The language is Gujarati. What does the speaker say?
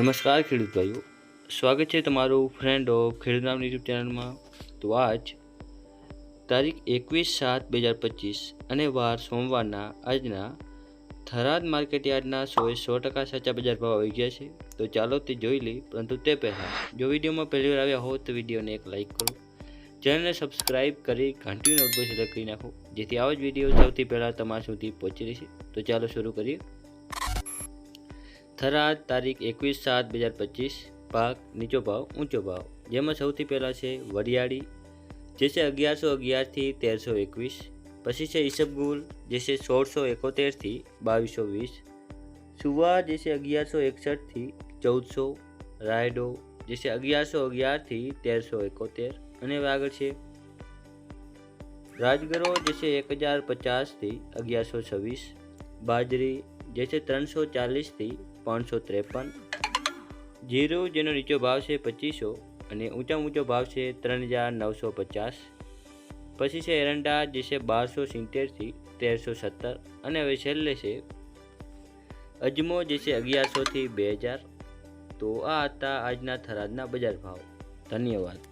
નમસ્કાર ખેડૂત ભાઈઓ. સ્વાગત છે તમારું ફ્રેન્ડ ઓફ ખેડૂત નામ યુટ્યુબ ચેનલમાં. તો આજ તારીખ એકવીસ સાત બે હજાર પચીસ અને વાર સોમવારના આજના થરાદ માર્કેટ યાર્ડના સોએ સો ટકા સાચા બજાર ભાવ આવી ગયા છે. તો ચાલો તે જોઈ લઈ પરંતુ તે પહેલાં જો વિડીયોમાં પહેલી વાર આવ્યા હો તો વિડીયોને એક લાઇક કરો. ચેનલને સબસ્ક્રાઇબ કરી ઘંટી નોટબુક કરી નાખો, જેથી આવા જ વીડિયો સૌથી પહેલાં તમારા સુધી પહોંચી રહેશે. તો ચાલો શરૂ કરીએ. થરાદ તારીખ એકવીસ સાત બે હજાર પચીસ, પાક નીચો ભાવ, ઊંચો ભાવ. જેમાં સૌથી પહેલાં છે વરિયાળી, જે છે અગિયારસો અગિયારથી તેરસો એકવીસ, પછી છે ઈસબગુલ, જે છે સોળસો એકોતેરથી બાવીસો વીસ, સુવા જે છે અગિયારસો એકસઠથી ચૌદસો, રાયડો, જે છે અગિયારસો અગિયારથી તેરસો એકોતેર, અને હવે આગળ છે રાજગરો, જે છે એક હજાર પચાસથી અગિયારસો છવ્વીસ, બાજરી જે છે ત્રણસો ચાલીસથી પાંચસો ત્રેપન. જીરો જેનો નીચો ભાવ છે પચીસો અને ઊંચા ઊંચો ભાવ છે ત્રણ હજાર નવસો પચાસ. પછી છે એરંડા જે છે બારસો સિત્તેરથી તેરસો સત્તર અને હવે છેલ્લે છે અજમો જે છે અગિયારસોથી બે હજાર. તો આ હતા આજના થરાદના બજાર ભાવ. ધન્યવાદ.